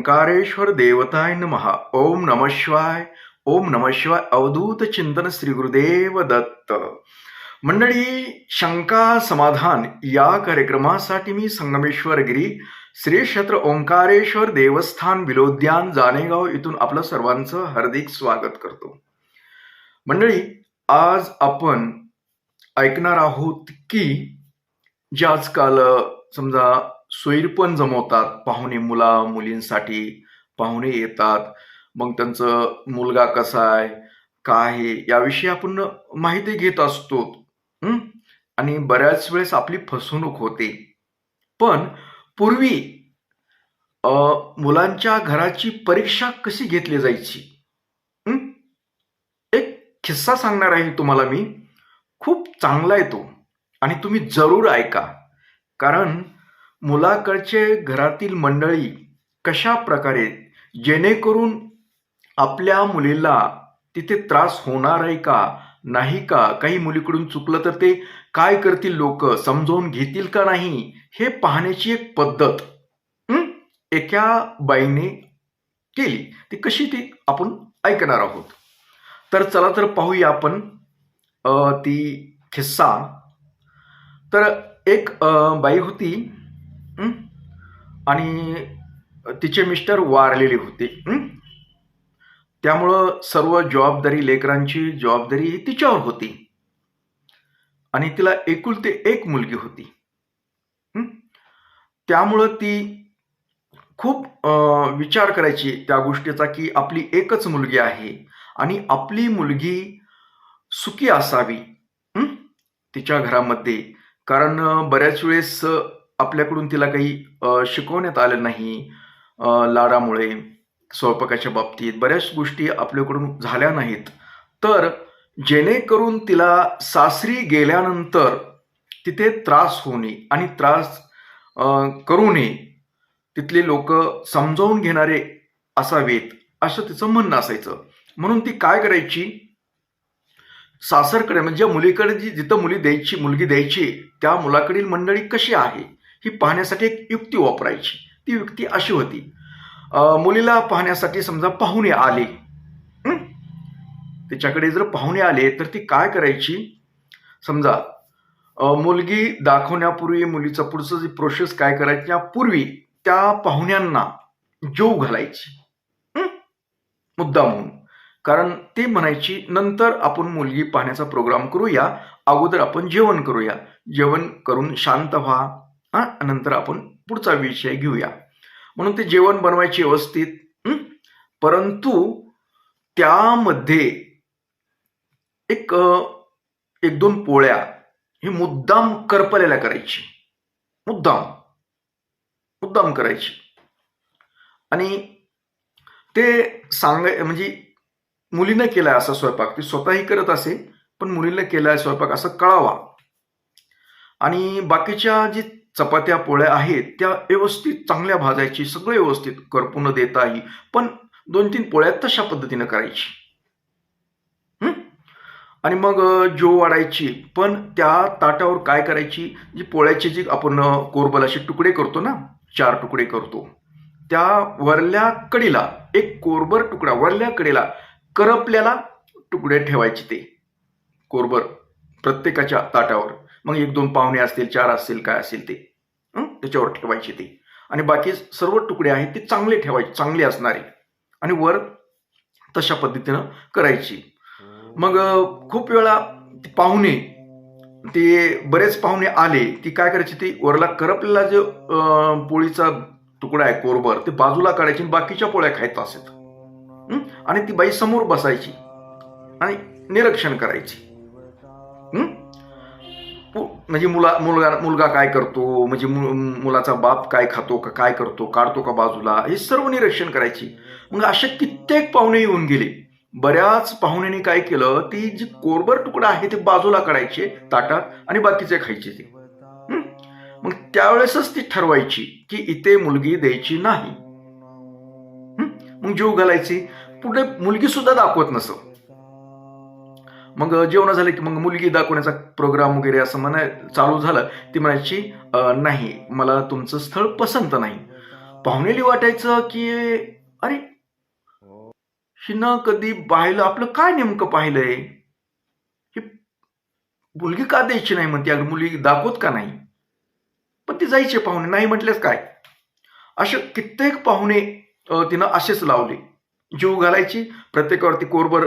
ओंकारेश्वर देवताय नमः। ओम नम शिवाय। ओम नम शिवाय। अवधूत चिंतन श्री गुरुदेव दत्त। मंडळी शंका समाधान या कार्यक्रमासाठी मी संगमेश्वर गिरी श्री क्षेत्र ओंकारेश्वर देवस्थान विलोद्यान जानेगाव इथून आपलं सर्वांचं हार्दिक स्वागत करतो। मंडळी आज आपण ऐकणार आहोत की जे आजकाल समजा सोयीरपण जमवतात. पाहुणे मुला मुलींसाठी पाहुणे येतात. मग त्यांचं मुलगा कसा आहे? काय आहे? याविषयी आपण माहिती घेत असतो. आणि बऱ्याच वेळेस आपली फसवणूक होते. पण पूर्वी मुलांच्या घराची परीक्षा कशी घेतली जायची? एक किस्सा सांगणार आहे तुम्हाला मी. खूप चांगला आहे तो. आणि तुम्ही जरूर ऐका. कारण मुलाकडचे घरातील मंडळी कशा प्रकारे जेणेकरून आपल्या मुलीला तिथे त्रास होणार आहे का नाही का? काही मुलीकडून चुकलं तर ते काय करतील लोक? समजावून घेतील का नाही? हे पाहण्याची एक पद्धत एका बाईने केली. ती कशी ती? आपण ऐकणार आहोत. तर चला तर पाहूया आपण ती खिस्सा. तर एक बाई होती. आणि तिचे मिस्टर वारलेले होते. त्यामुळं सर्व जबाबदारी लेकरांची जबाबदारी ही तिच्यावर होती. आणि तिला एकुलते एक मुलगी होती. त्यामुळं ती खूप विचार करायची त्या गोष्टीचा की आपली एकच मुलगी आहे आणि आपली मुलगी सुखी असावी. तिच्या घरामध्ये. कारण बऱ्याच वेळेस आपल्याकडून तिला काही शिकवण्यात आलं नाही लाडामुळे स्वयंपाकाच्या बाबतीत बऱ्याच गोष्टी आपल्याकडून झाल्या नाहीत. तर जेणेकरून तिला सासरी गेल्यानंतर तिथे त्रास होणे आणि त्रास करू नये तिथले लोक समजावून घेणारे असावेत असं तिचं म्हणणं असायचं. म्हणून ती काय करायची? सासरकडे म्हणजे मुलीकडे जी जिथं मुली द्यायची मुलगी द्यायची त्या मुलाकडील मंडळी कशी आहे? ही पाहण्यासाठी एक युक्ती वापरायची. ती युक्ती अशी होती. मुलीला पाहण्यासाठी समजा पाहुणे आले तिच्याकडे जर पाहुणे आले तर ती काय करायची? समजा मुलगी दाखवण्यापूर्वी मुलीचं पुढचं जे प्रोसेस काय करायची यापूर्वी त्या पाहुण्यांना जेव घालायची. मुद्दा म्हणून. कारण ते म्हणायची नंतर आपण मुलगी पाहण्याचा प्रोग्राम करूया अगोदर आपण जेवण करूया. जेवण करून शांत व्हा. हा? नंतर आपण पुढचा विषय घेऊया. म्हणून ते जेवण बनवायचे व्यवस्थित परंतु त्यामध्ये एक एक दोन पोळ्या हे मुद्दाम करपलेल्या करायची. मुद्दाम. मुद्दाम करायची. आणि ते सांगाय म्हणजे मुलीनं केलाय असा स्वयंपाक. ती स्वतःही करत असे पण मुलीनं केलाय स्वयंपाक असं कळावा. आणि बाकीच्या जी चपात्या पोळ्या आहेत त्या व्यवस्थित चांगल्या भाजायची सगळं व्यवस्थित करपून देता येईल पण दोन तीन पोळ्या तशा पद्धतीनं करायची. आणि मग जो वाढायची पण त्या ताटावर काय करायची? जी पोळ्याची जी आपण कोरबल असे तुकडे करतो ना चार तुकडे करतो त्या वरल्या कडीला एक कोरबर तुकडा वरल्या कडेला करपल्याला तुकडे ठेवायचे ते. कोरबर प्रत्येकाच्या ताटावर. मग एक दोन पाहुणे असतील चार असतील काय असेल ते त्याच्यावर ठेवायचे ते. आणि बाकी सर्व तुकडे आहेत ते चांगले ठेवायचे चांगले असणारे. आणि वर तशा पद्धतीनं करायची. मग खूप वेळा पाहुणे ते बरेच पाहुणे आले की काय करायचे ते वरला करपलेला जो पोळीचा तुकडा आहे कोरभर ते बाजूला काढायचे आणि बाकीच्या पोळ्या खायचं असत आणि ती बाई समोर बसायची. आणि निरीक्षण करायची. म्हणजे मुला मुलगा मुलगा काय करतो? म्हणजे मु- मुलाचा बाप काय खातो का काय करतो काढतो का बाजूला? हे सर्व निरीक्षण करायची. मग असे कित्येक पाहुणे येऊन गेले. बऱ्याच पाहुण्यांनी काय केलं? ती जी कोरबर तुकडा आहे ते बाजूला काढायचे ताटात आणि बाकीचे खायचे ते. मग त्यावेळेसच ती ठरवायची की इथे मुलगी द्यायची नाही. मग जीव घालायची. पुढे मुलगी सुद्धा दाखवत नसत. मग जेवण झालं की मग मुलगी दाखवण्याचा प्रोग्राम वगैरे असं म्हणा चालू झालं. ती म्हणायची नाही मला तुमचं स्थळ पसंत नाही. पाहुणेली वाटायचं की अरे हिनं कधी पाहिलं आपलं काय नेमकं पाहिलंय? ही मुलगी का द्यायची नाही म्हणते? अगदी मुलगी दाखवत का नाही? पण ती जायचे पाहुणे नाही म्हटल्यास काय? असे कित्येक पाहुणे तिनं असेच लावले. जीव घालायची प्रत्येकावरती कोरभर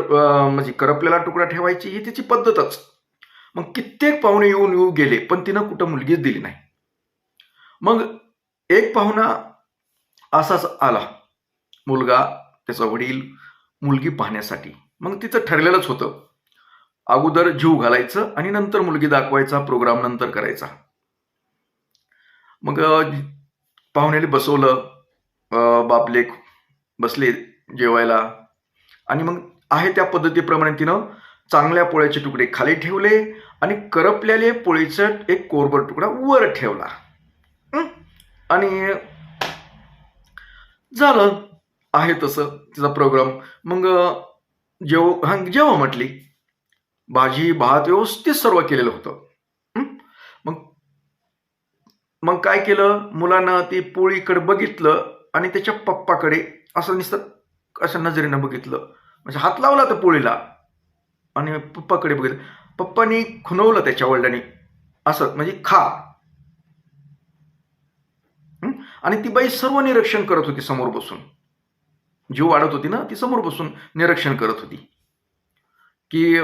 म्हणजे करपलेला तुकडा ठेवायची ही तिची पद्धतच. मग कित्येक पाहुणे येऊन येऊ गेले पण तिनं कुठं मुलगीच दिली नाही. मग एक पाहुणा असाच आला. मुलगा त्याचा वडील मुलगी पाहण्यासाठी. मग तिचं ठरलेलंच होतं. अगोदर जीव घालायचं आणि नंतर मुलगी दाखवायचा प्रोग्राम नंतर करायचा. मग पाहुण्याने बसवलं. बापलेख बसले. जेवायला. आणि मग आहे त्या पद्धतीप्रमाणे तिनं चांगल्या पोळ्याचे तुकडे खाली ठेवले आणि करपलेले पोळीचं एक कोरभर तुकडा वर ठेवला. आणि झालं. आहे तसं तिचा प्रोग्राम मग जेव हा जेव्हा म्हटली. भाजी भात व्यवस्थित सर्व केलेलं होतं. मग मग काय केलं? मुलानं ती पोळीकडे बघितलं आणि त्याच्या पप्पाकडे असं नुसतं अशा नजरेनं बघितलं. म्हणजे हात लावला तर पोळीला. आणि पप्पाकडे बघितलं. पप्पानी खुनवलं त्याच्या वडिलांनी. असं म्हणजे खा. आणि ती बाई सर्व निरीक्षण करत होती समोर बसून. जीव वाढत होती ना ती समोर बसून निरीक्षण करत होती. की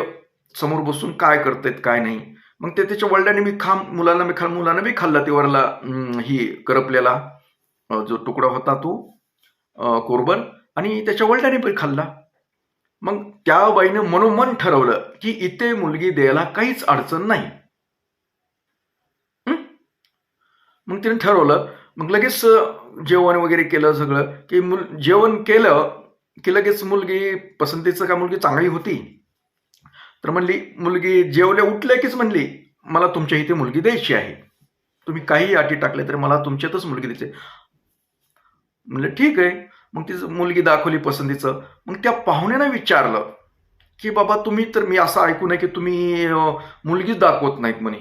समोर बसून काय करतायत काय नाही. मग ते त्याच्या वडिलांनी मी खा मुलांना मी खा मुलांना बी खाल्ला. ते वरला ही करपलेला जो तुकडा होता तो कोरबन. आणि त्याच्या वडिलांनी पण खाल्ला. मग त्या बाईनं मनोमन ठरवलं की इथे मुलगी द्यायला काहीच अडचण नाही. मग तिने ठरवलं मग लगेच जेवण वगैरे केलं सगळं की मुल जेवण केलं की लगेच मुलगी पसंतीचं का मुलगी चांगली होती? तर म्हणली मुलगी जेवल्या उठल्या कीच म्हणली मला तुमच्या इथे मुलगी द्यायची आहे. तुम्ही काही अटी टाकल्या तर मला तुमच्यातच मुलगी द्यायची म्हणलं ठीक आहे. मग तिचं मुलगी दाखवली पसंतीचं. मग त्या पाहुण्यानं विचारलं की बाबा तुम्ही तर मी असं ऐकू नये की तुम्ही मुलगीच दाखवत नाहीत म्हणे.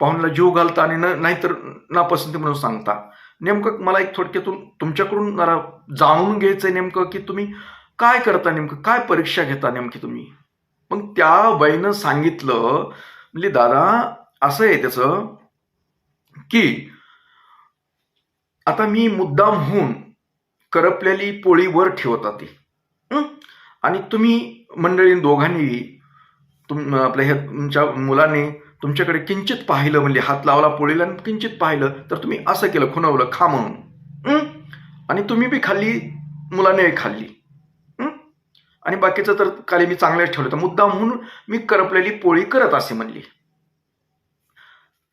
पाहुण्याला जीव घालता आणि न नाहीतर नापसंती म्हणून सांगता. नेमकं मला एक थोडक्यातून तुमच्याकडून जरा जाणून घ्यायचंय नेमकं की तुम्ही काय करता नेमकं? काय परीक्षा घेता नेमकी तुम्ही? मग त्या बाईनं सांगितलं म्हणजे दादा असं आहे त्याचं की आता मी मुद्दाम होऊन करपलेली पोळी वर ठेवता ती. आणि तुम्ही मंडळी दोघांनी तुम आपल्या ह्या तुमच्या मुलाने तुमच्याकडे किंचित पाहिलं म्हणजे हात लावला पोळीला आणि किंचित पाहिलं तर तुम्ही असं केलं खुणवलं खा म्हणून. आणि तुम्ही बी खाल्ली मुलाने खाल्ली. आणि बाकीचं तर खाली मी चांगल्याच ठेवलं. तर मुद्दा म्हणून मी करपलेली पोळी करत असे म्हणली.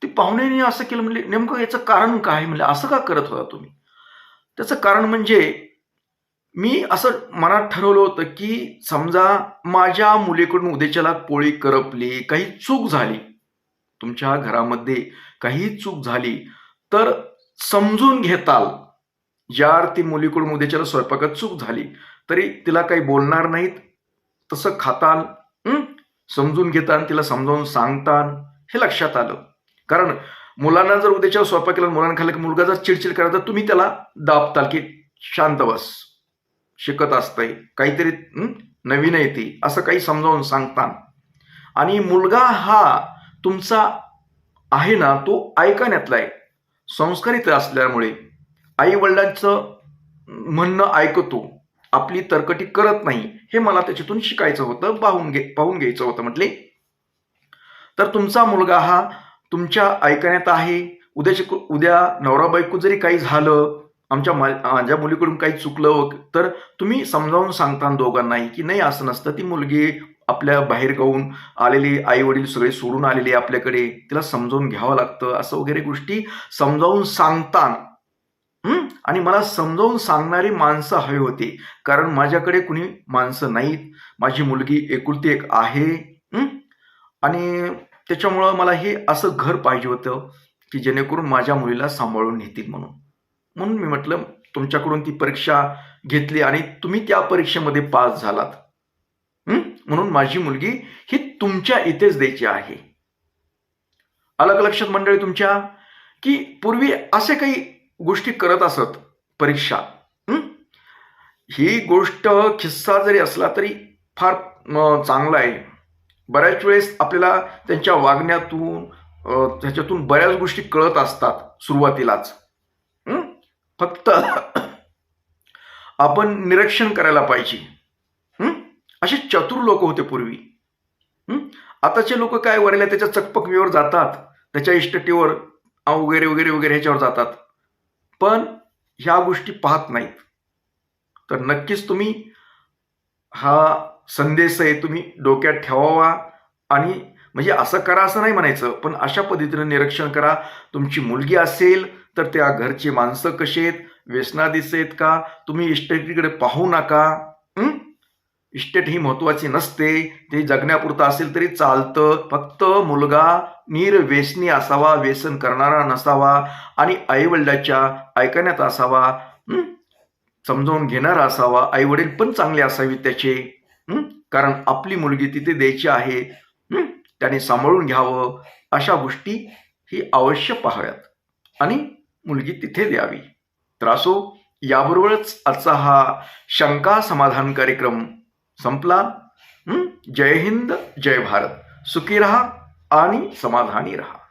ती पाहुण्याने असं केलं म्हणले नेमकं याचं कारण काय? म्हणलं असं का करत होता तुम्ही? त्याचं कारण म्हणजे मी असं मनात ठरवलं होतं की समजा माझ्या मुलीकडून उद्याच्याला पोळी करपली काही चूक झाली तुमच्या घरामध्ये काही चूक झाली तर समजून घेताल. ज्या ती मुलीकडून उद्याच्याला स्वयंपाकात चूक झाली तरी तिला काही बोलणार नाहीत तसं खाताल समजून घेताना तिला समजावून सांगताल हे लक्षात आलं. कारण मुलांना जर उद्याच्या स्वयंपाक केला मुलांना खाल्लं की मुलगा जर चिडचिड करायचा तर तुम्ही त्याला दाबताल की शांत बस. शिकत असतंय. काहीतरी नवीन येते असं काही समजावून सांगता आणि मुलगा हा तुमचा आहे ना तो ऐकण्यातला आहे. संस्कारित असल्यामुळे आई वडिलांचं म्हणणं ऐकतो. आपली तरकटी करत नाही. हे मला त्याच्यातून शिकायचं होतं पाहून घे पाहून घ्यायचं होतं म्हटले. तर तुमचा मुलगा हा तुमच्या ऐकण्यात आहे. उद्याच्या उद्या नवरा बायको जरी काही झालं आमच्या मा- माझ्या मुलीकडून काही चुकलं हो, तर तुम्ही समजावून सांगता दोघांनाही की नाही असं नसतं. ती मुलगी आपल्या बाहेर गाऊन आलेली आई वडील सगळे सोडून आलेली आपल्याकडे. तिला समजावून घ्यावं लागतं असं वगैरे गोष्टी समजावून सांगता आणि मला समजावून सांगणारी माणसं हवी होती. कारण माझ्याकडे कुणी माणसं नाहीत. माझी मुलगी एकुलती एक आहे. आणि त्याच्यामुळं मला हे असं घर पाहिजे होतं की जेणेकरून माझ्या मुलीला सांभाळून नेतील म्हणून. म्हणून मी म्हटलं तुमच्याकडून ती परीक्षा घेतली आणि तुम्ही त्या परीक्षेमध्ये पास झालात. म्हणून माझी मुलगी ही तुमच्या इथेच द्यायची आहे. अलग लक्षात मंडळी तुमच्या की पूर्वी असे काही गोष्टी करत असत परीक्षा. ही? गोष्ट खिस्सा जरी असला तरी फार चांगला आहे. बऱ्याच वेळेस आपल्याला त्यांच्या वागण्यातून त्याच्यातून बऱ्याच गोष्टी कळत असतात सुरुवातीलाच. फक्त आपण निरीक्षण करायला पाहिजे. असे चतुर लोक होते पूर्वी. आताचे लोक काय वरल्या त्याच्या चकपकवीवर जातात त्याच्या इष्टतेवर वगैरे वगैरे वगैरे ह्याच्यावर जातात. पण ह्या गोष्टी पाहत नाहीत. तर नक्कीच तुम्ही हा संदेश आहे तुम्ही डोक्यात ठेवावा आणि म्हणजे असं करा असं नाही म्हणायचं पण अशा पद्धतीनं निरीक्षण करा. तुमची मुलगी असेल तर त्या घरचे माणसं कशी आहेत? व्यसनाधीस आहेत का? तुम्ही इस्टेटीकडे पाहू नका. इस्टेट ही महत्वाची नसते. ते जगण्यापुरतं असेल तरी चालतं. फक्त मुलगा निरव्यसनी असावा व्यसन करणारा नसावा आणि आईवडिलाच्या ऐकण्यात असावा. समजावून घेणारा असावा. आई वडील पण चांगले असावी त्याचे. कारण आपली मुलगी तिथे द्यायची आहे. त्याने सांभाळून घ्यावं. अशा गोष्टी ही अवश्य पाहाव्यात. आणि मुलगी तिथे द्यावी. तर असो याबरोबरच आजचा हा शंका समाधान कार्यक्रम संपला. जय हिंद जय भारत. सुखी रहा आणि समाधानी रहा.